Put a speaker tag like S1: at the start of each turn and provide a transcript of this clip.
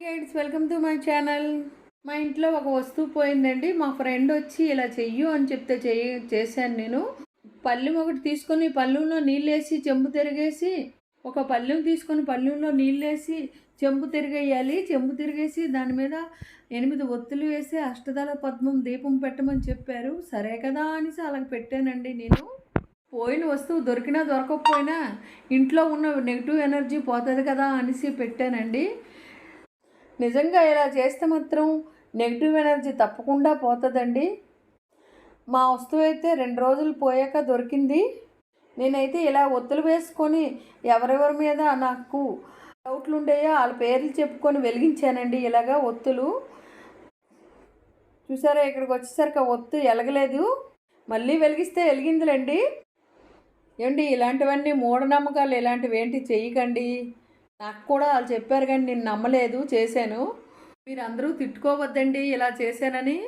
S1: Guys welcome to my channel మా ఇంట్లో ఒక వస్తువు పోయిందండి. మా ఫ్రెండ్ వచ్చి ఇలా చెయ్యు అని చెప్తే చెయ్యి చేశాను నేను. పళ్ళెం ఒకటి తీసుకొని పళ్ళెంలో నీళ్ళేసి చెంబు తిరిగేసి ఒక పళ్ళెం తీసుకొని పళ్ళెంలో నీళ్ళేసి చెంబు తిరిగేయాలి. చెంబు తిరిగేసి దాని మీద ఎనిమిది ఒత్తులు వేసి అష్టదళ పద్మం దీపం పెట్టమని చెప్పారు. సరే కదా అనేసి అలా పెట్టానండి నేను. పోయిన వస్తువు దొరికినా దొరకకపోయినా ఇంట్లో ఉన్న నెగిటివ్ ఎనర్జీ పోతుంది కదా అనేసి పెట్టానండి. నిజంగా ఇలా చేస్తే మాత్రం నెగిటివ్ ఎనర్జీ తప్పకుండా పోతుందండి. మా వస్తువు అయితే రెండు రోజులు పోయాక దొరికింది. నేనైతే ఇలా ఒత్తులు వేసుకొని ఎవరెవరి మీద నాకు డౌట్లు ఉండేయో వాళ్ళ పేర్లు చెప్పుకొని వెలిగించానండి ఇలాగా ఒత్తులు. చూసారా ఇక్కడికి వచ్చేసరికి ఒత్తు ఎలగలేదు. మళ్ళీ వెలిగిస్తే వెలిగిందిలేండి. ఏమండి ఇలాంటివన్నీ మూఢనమ్మకాలు ఇలాంటివి ఏంటి చేయకండి నాకు కూడా వాళ్ళు చెప్పారు కానీ నేను నమ్మలేదు చేశాను. మీరు అందరూ తిట్టుకోవద్దండి ఇలా చేశానని.